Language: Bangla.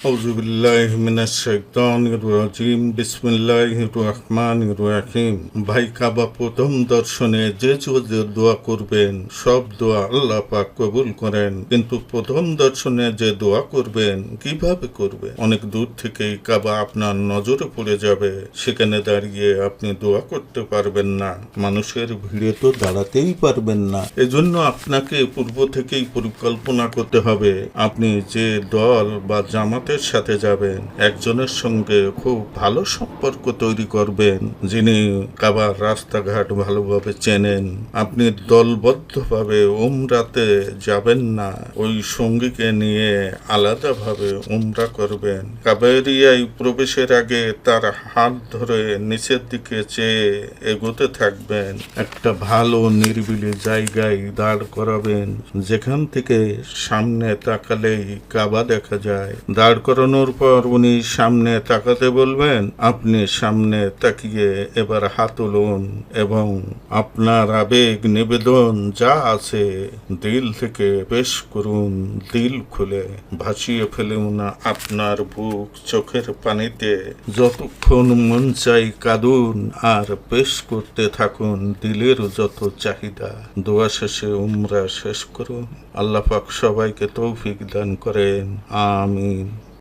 أعوذ بالله من الشيطان الرجيم بسم الله الرحمن الرحيم ভাই কাবা প্রথম দর্শনে যে যে দোয়া করবেন সব দোয়া আল্লাহ পাক কবুল করেন কিন্তু প্রথম দর্শনে যে দোয়া করবেন কিভাবে করবেন অনেক দূর থেকেই কাবা আপনার নজরে পড়ে যাবে সেখানে দাঁড়িয়ে আপনি দোয়া করতে পারবেন না মানুষের ভিড়ে তো দাঁড়াতেই পারবেন না এজন্য আপনাকে পূর্ব থেকেই পরিকল্পনা করতে হবে আপনি যে দল বা জামাতের সাথে যাবেন, একজনের সঙ্গে খুব ভালো সম্পর্ক তৈরি করবেন, যিনি কাবার রাস্তাঘাট ভালোভাবে চেনেন। আপনি দলবদ্ধভাবে উমরাতে যাবেন না, ওই সঙ্গীকে নিয়ে আলাদাভাবে উমরা করবেন। কাবেরিয়ায় প্রবেশের আগে তার হাত ধরে নিচের দিকে চেয়ে এগোতে থাকবেন। একটা ভালো নিরিবিলি জায়গায় দাঁড় করাবেন, যেখান থেকে সামনে তাকালেই কাবা দেখা যায়। দাঁড় করানোর পর উনি সামনে তাকাতে বলবেন, আপনি সামনে তাকিয়ে এবার হাত তুলুন এবং আপনার আবেগ নিবেদন যা আছে দিল থেকে পেশ করুন। দিল খুলে ভাসিয়ে ফেলুন আপনার বুক চোখের পানিতে। যতক্ষণ মন চাই কাঁদুন আর পেশ করতে থাকুন দিলের যত চাহিদা। দোয়া শেষে উমরা শেষ করুন। আল্লাহ পাক সবাইকে তৌফিক দান করেন। আমিন।